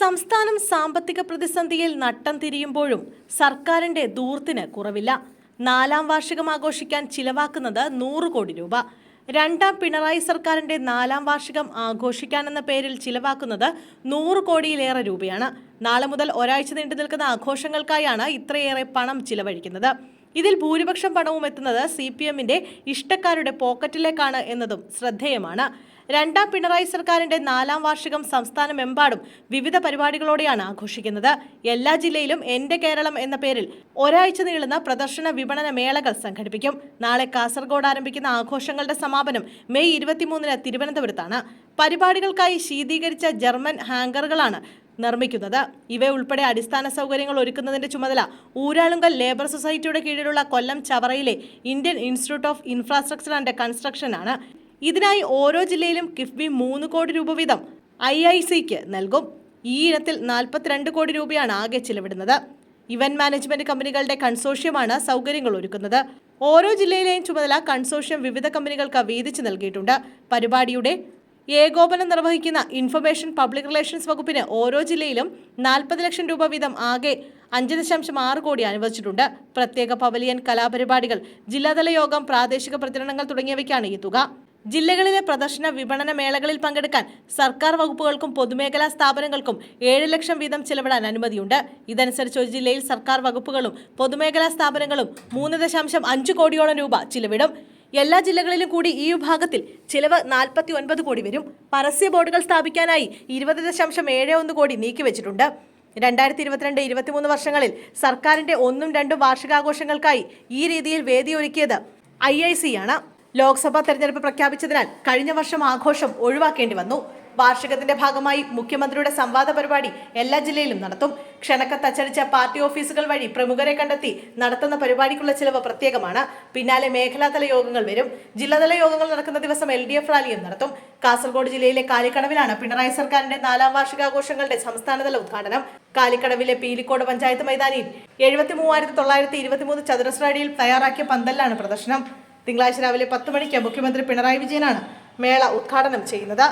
സംസ്ഥാനം സാമ്പത്തിക പ്രതിസന്ധിയിൽ നട്ടം തിരിയുമ്പോഴും സർക്കാരിന്റെ ദൂർത്തിന് കുറവില്ല. നാലാം വാർഷികം ആഘോഷിക്കാൻ ചിലവാക്കുന്നത് നൂറ് കോടി രൂപ. രണ്ടാം പിണറായി സർക്കാരിന്റെ നാലാം വാർഷികം ആഘോഷിക്കാനെന്ന പേരിൽ ചിലവാക്കുന്നത് നൂറ് കോടിയിലേറെ രൂപയാണ്. നാളെ മുതൽ ഒരാഴ്ച നീണ്ടു നിൽക്കുന്ന ആഘോഷങ്ങൾക്കായാണ് ഇത്രയേറെ പണം ചിലവഴിക്കുന്നത്. ഇതിൽ ഭൂരിപക്ഷം പണവും എത്തുന്നത് സി പി എമ്മിന്റെ ഇഷ്ടക്കാരുടെ പോക്കറ്റിലേക്കാണ് എന്നതും ശ്രദ്ധേയമാണ്. രണ്ടാം പിണറായി സർക്കാരിന്റെ നാലാം വാർഷികം സംസ്ഥാനമെമ്പാടും വിവിധ പരിപാടികളോടെയാണ് ആഘോഷിക്കുന്നത്. എല്ലാ ജില്ലയിലും എന്റെ കേരളം എന്ന പേരിൽ ഒരാഴ്ച നീളുന്ന പ്രദർശന വിപണന മേളകൾ സംഘടിപ്പിക്കും. നാളെ കാസർഗോഡ് ആരംഭിക്കുന്ന ആഘോഷങ്ങളുടെ സമാപനം മെയ് ഇരുപത്തിമൂന്നിന് തിരുവനന്തപുരത്താണ്. പരിപാടികൾക്കായി ശീതീകരിച്ച ജർമ്മൻ ഹാങ്കറുകളാണ് നിർമ്മിക്കുന്നത്. ഇവയുൾപ്പെടെ അടിസ്ഥാന സൗകര്യങ്ങൾ ഒരുക്കുന്നതിന്റെ ചുമതല ഊരാളുങ്കൽ ലേബർ സൊസൈറ്റിയുടെ കീഴിലുള്ള Kollam ചവറയിലെ Indian institute of infrastructure and കൺസ്ട്രക്ഷനാണ് ഇതിനായി ഓരോ ജില്ലയിലും കിഫ്ബി മൂന്ന് കോടി രൂപ വീതം ഐ ഐ സിക്ക് നൽകും. ഈ ഇനത്തിൽ നാൽപ്പത്തിരണ്ട് കോടി രൂപയാണ് ആകെ ചിലവിടുന്നത്. ഇവന്റ് മാനേജ്മെന്റ് കമ്പനികളുടെ കൺസോഷ്യമാണ് സൗകര്യങ്ങൾ ഒരുക്കുന്നത്. ഓരോ ജില്ലയിലെയും ചുമതല കൺസോഷ്യം വിവിധ കമ്പനികൾക്ക് വീതിച്ചു നൽകിയിട്ടുണ്ട്. പരിപാടിയുടെ ഏകോപനം നിർവഹിക്കുന്ന ഇൻഫർമേഷൻ പബ്ലിക് റിലേഷൻസ് വകുപ്പിന് ഓരോ ജില്ലയിലും നാൽപ്പത് ലക്ഷം രൂപ വീതം ആകെ അഞ്ച് ദശാംശം ആറ് കോടി അനുവദിച്ചിട്ടുണ്ട്. പ്രത്യേക പവലിയൻ കലാപരിപാടികൾ ജില്ലാതല യോഗം പ്രാദേശിക പ്രചരണങ്ങൾ തുടങ്ങിയവയ്ക്കാണ് ഈ തുക. ജില്ലകളിലെ പ്രദർശന വിപണന മേളകളിൽ പങ്കെടുക്കാൻ സർക്കാർ വകുപ്പുകൾക്കും പൊതുമേഖലാ സ്ഥാപനങ്ങൾക്കും ഏഴ് ലക്ഷം വീതം ചെലവിടാൻ അനുമതിയുണ്ട്. ഇതനുസരിച്ച് ഒരു ജില്ലയിൽ സർക്കാർ വകുപ്പുകളും പൊതുമേഖലാ സ്ഥാപനങ്ങളും മൂന്ന് ദശാംശം അഞ്ച് കോടിയോളം രൂപ ചിലവിടും. എല്ലാ ജില്ലകളിലും കൂടി ഈ വിഭാഗത്തിൽ ചിലവ് നാൽപ്പത്തി ഒൻപത് കോടി വരും. പരസ്യ ബോർഡുകൾ സ്ഥാപിക്കാനായി ഇരുപത് ദശാംശം ഏഴ് ഒന്ന് കോടി നീക്കിവെച്ചിട്ടുണ്ട്. രണ്ടായിരത്തി ഇരുപത്തിരണ്ട് ഇരുപത്തിമൂന്ന് വർഷങ്ങളിൽ സർക്കാരിന്റെ ഒന്നും രണ്ടും വാർഷികാഘോഷങ്ങൾക്കായി ഈ രീതിയിൽ വേദിയൊരുക്കിയത് ഐ ഐ സി ആണ്. ലോക്സഭാ തെരഞ്ഞെടുപ്പ് പ്രഖ്യാപിച്ചതിനാൽ കഴിഞ്ഞ വർഷം ആഘോഷം ഒഴിവാക്കേണ്ടി വന്നു. വാർഷികത്തിന്റെ ഭാഗമായി മുഖ്യമന്ത്രിയുടെ സംവാദ പരിപാടി എല്ലാ ജില്ലയിലും നടത്തും. ക്ഷണക്കത്ത് അച്ചടിച്ച പാർട്ടി ഓഫീസുകൾ വഴി പ്രമുഖരെ കണ്ടെത്തി നടത്തുന്ന പരിപാടിക്കുള്ള ചിലവ് പ്രത്യേകമാണ്. പിന്നാലെ മേഖലാതല യോഗങ്ങൾ വരും. ജില്ലാതല യോഗങ്ങൾ നടക്കുന്ന ദിവസം എൽ ഡി എഫ് റാലിയും നടത്തും. കാസർഗോഡ് ജില്ലയിലെ കാലിക്കടവിലാണ് പിണറായി സർക്കാരിന്റെ നാലാം വാർഷികാഘോഷങ്ങളുടെ സംസ്ഥാനതല ഉദ്ഘാടനം. കാലിക്കടവിലെ പീലിക്കോട് പഞ്ചായത്ത് മൈതാനിയിൽ എഴുപത്തി മൂവായിരത്തി തൊള്ളായിരത്തി ഇരുപത്തിമൂന്ന് ചതുരശ്ര അടിയിൽ തയ്യാറാക്കിയ പന്തലിലാണ് പ്രദർശനം. തിങ്കളാഴ്ച രാവിലെ പത്ത് മണിക്ക് മുഖ്യമന്ത്രി പിണറായി വിജയനാണ് മേള ഉദ്ഘാടനം ചെയ്യുന്നത്.